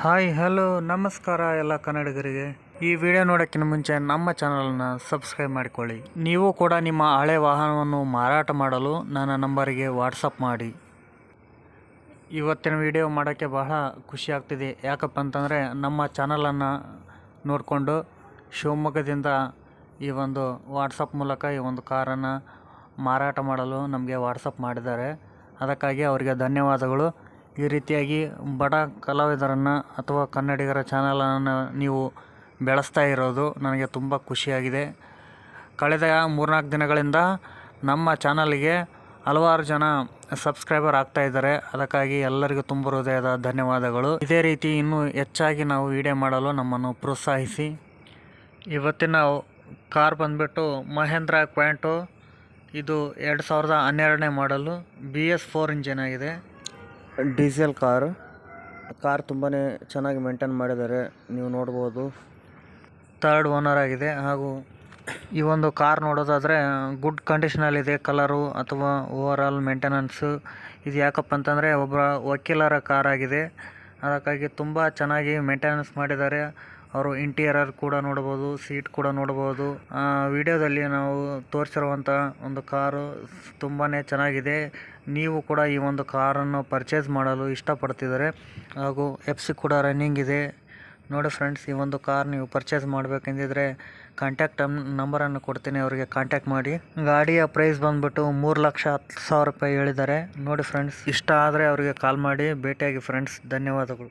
Hi, hello, ನಮಸ್ಕಾರ ಎಲ್ಲ ಕನ್ನಡಿಗರಿಗೆ. ಈ ವಿಡಿಯೋ ನೋಡೋಕ್ಕಿಂತ ಮುಂಚೆ ನಮ್ಮ ಚಾನಲನ್ನು ಸಬ್ಸ್ಕ್ರೈಬ್ ಮಾಡಿಕೊಳ್ಳಿ. ನೀವು ಕೂಡ ನಿಮ್ಮ ಹಳೆ ವಾಹನವನ್ನು ಮಾರಾಟ ಮಾಡಲು ನನ್ನ ನಂಬರಿಗೆ ವಾಟ್ಸಪ್ ಮಾಡಿ. ಇವತ್ತಿನ ವಿಡಿಯೋ ಮಾಡೋಕ್ಕೆ ಬಹಳ ಖುಷಿ ಆಗ್ತಿದೆ. ಯಾಕಪ್ಪ ಅಂತಂದರೆ ನಮ್ಮ ಚಾನಲನ್ನು ನೋಡಿಕೊಂಡು ಶಿವಮೊಗ್ಗದಿಂದ ಈ ಒಂದು ವಾಟ್ಸಪ್ ಮೂಲಕ ಈ ಒಂದು ಕಾರನ್ನು ಮಾರಾಟ ಮಾಡಲು ನಮಗೆ ವಾಟ್ಸಪ್ ಮಾಡಿದ್ದಾರೆ. ಅದಕ್ಕಾಗಿ ಅವರಿಗೆ ಧನ್ಯವಾದಗಳು. ಈ ರೀತಿಯಾಗಿ ಬಡ ಕಲಾವಿದರನ್ನು ಅಥವಾ ಕನ್ನಡಿಗರ ಚಾನಲನ್ನು ನೀವು ಬೆಳೆಸ್ತಾ ಇರೋದು ನನಗೆ ತುಂಬ ಖುಷಿಯಾಗಿದೆ. ಕಳೆದ ಮೂರ್ನಾಲ್ಕು ದಿನಗಳಿಂದ ನಮ್ಮ ಚಾನಲ್ಗೆ ಹಲವಾರು ಜನ ಸಬ್ಸ್ಕ್ರೈಬರ್ ಆಗ್ತಾ ಇದ್ದಾರೆ. ಅದಕ್ಕಾಗಿ ಎಲ್ಲರಿಗೂ ತುಂಬ ಹೃದಯದ ಧನ್ಯವಾದಗಳು. ಇದೇ ರೀತಿ ಇನ್ನೂ ಹೆಚ್ಚಾಗಿ ನಾವು ವಿಡಿಯೋ ಮಾಡಲು ನಮ್ಮನ್ನು ಪ್ರೋತ್ಸಾಹಿಸಿ. ಇವತ್ತಿನ ಕಾರ್ ಬಂದ್ಬಿಟ್ಟು ಮಹೇಂದ್ರ ಕ್ವ್ಯಾಂಟು ಇದು ಎರಡು ಸಾವಿರದ ಹನ್ನೆರಡನೇ ಮಾಡಲು ಬಿ ಎಸ್ ಫೋರ್ ಇಂಜಿನ್ ಆಗಿದೆ. Diesel car. ಕಾರ್ ತುಂಬಾ ಚೆನ್ನಾಗಿ ಮೇಂಟೈನ್ ಮಾಡಿದ್ದಾರೆ. ನೀವು ನೋಡ್ಬೋದು. ಥರ್ಡ್ ಓನರ್ ಆಗಿದೆ. ಹಾಗೂ ಈ ಒಂದು ಕಾರ್ ನೋಡೋದಾದರೆ ಗುಡ್ ಕಂಡೀಷನಲ್ಲಿದೆ ಕಲರು ಅಥವಾ ಓವರ್ ಆಲ್ ಮೇಂಟೆನೆನ್ಸು ಇದು ಯಾಕಪ್ಪ ಅಂತಂದರೆ ಒಬ್ಬ ವಕೀಲರ ಕಾರ್ ಆಗಿದೆ. ಅದಕ್ಕಾಗಿ ತುಂಬ ಚೆನ್ನಾಗಿ ಮೇಂಟೆನೆನ್ಸ್ ಮಾಡಿದ್ದಾರೆ. ಅವರು ಇಂಟೀರಿಯರ್ ಕೂಡ ನೋಡಬಹುದು ಸೀಟ್ ಕೂಡ ನೋಡ್ಬೋದು. ವಿಡಿಯೋದಲ್ಲಿ ನಾವು ತೋರಿಸಿರುವಂತಹ ಒಂದು ಕಾರು ತುಂಬಾ ಚೆನ್ನಾಗಿದೆ. ನೀವು ಕೂಡ ಈ ಒಂದು ಕಾರನ್ನು ಪರ್ಚೇಸ್ ಮಾಡಲು ಇಷ್ಟಪಡ್ತಿದ್ದಾರೆ. ಹಾಗೂ ಎಫ್ ಸಿ ಕೂಡ ರನ್ನಿಂಗ್ ಇದೆ. ನೋಡಿ ಫ್ರೆಂಡ್ಸ್ ಈ ಒಂದು ಕಾರ್ ನೀವು ಪರ್ಚೇಸ್ ಮಾಡಬೇಕೆಂದಿದ್ರೆ ಕಾಂಟ್ಯಾಕ್ಟ್ ನಂಬರನ್ನು ಕೊಡ್ತೀನಿ, ಅವರಿಗೆ ಕಾಂಟ್ಯಾಕ್ಟ್ ಮಾಡಿ. ಗಾಡಿಯ ಪ್ರೈಸ್ ಬಂದ್ಬಿಟ್ಟು ಮೂರು ಲಕ್ಷ ಹತ್ತು ಸಾವಿರ ರೂಪಾಯಿ ಹೇಳಿದ್ದಾರೆ. ನೋಡಿ ಫ್ರೆಂಡ್ಸ್ ಇಷ್ಟ ಆದರೆ ಅವರಿಗೆ ಕಾಲ್ ಮಾಡಿ. ಭೇಟಿಯಾಗಿ ಫ್ರೆಂಡ್ಸ್ ಧನ್ಯವಾದಗಳು.